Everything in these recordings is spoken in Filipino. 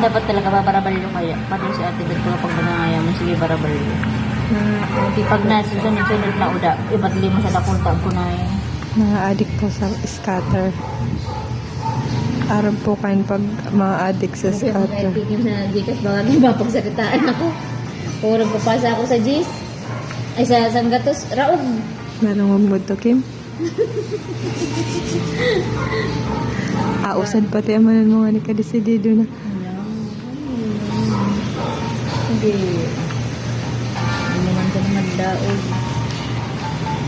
Dapat talaga babarabalyo kaya. Pati si ate dito kapag nangangaya mo, sige barabalyo. Na, Hindi pag nasusunod-sunod na uda, iba't lima sa dakunta ko na eh. mga addict po sa scatter. Aram po kayo pag mga addict sa scatter. Tigim sa Gcash, baka mapagsalitaan ako. Kung nagpapasa ako sa G's, ay sa Sanggatos, Raog. Meron mo to, Kim? Ausan pati ang manan mga ni kadesidido na. Hindi. Hindi naman ka naman daog.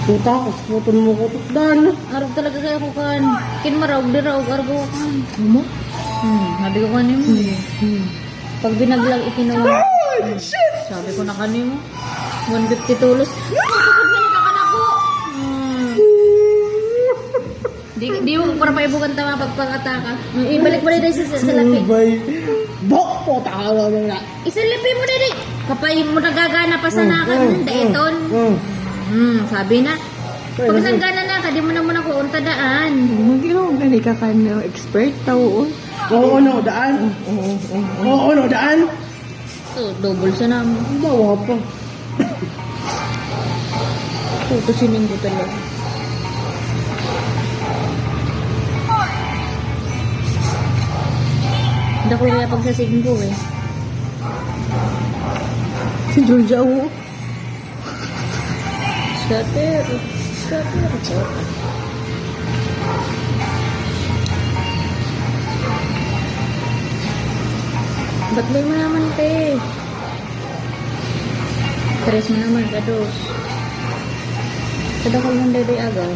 Puta, kusputon mo ko tukdan. Araw talaga kayo ko kan. Kin maraog di raog araw ko kan. Mo? Hmm, sabi ko kanin mo. Hmm. Pag binaglag ikinawa. Hmm, Sabi ko na kanin mo. 150 tulos. Ganito ka na ko. Hmm. Di, di mo para paibukan tama pagpangataka. Ibalik-balik na sa, sa lapi. Bok po, taka na na. Isalapi mo na rin. Kapay mo nagagana pa sa nakan. mm, Daiton. Mm. Hmm, sabi na. Pag nanggana na ka, di mo na muna ko unta daan. Mag-ino, gani ka ka na expert tao. oh. Oo, no, daan. Oo, no, daan. So, double sa namin. Bawa pa. Tutusinin ko talaga. Hindi ko kaya pagsasigin ko eh. Si Georgia, oo. Scatter. Scatter. Scatter. Ba't may mo naman, te? Tres mo naman, kados. Kada ko yung daday agaw.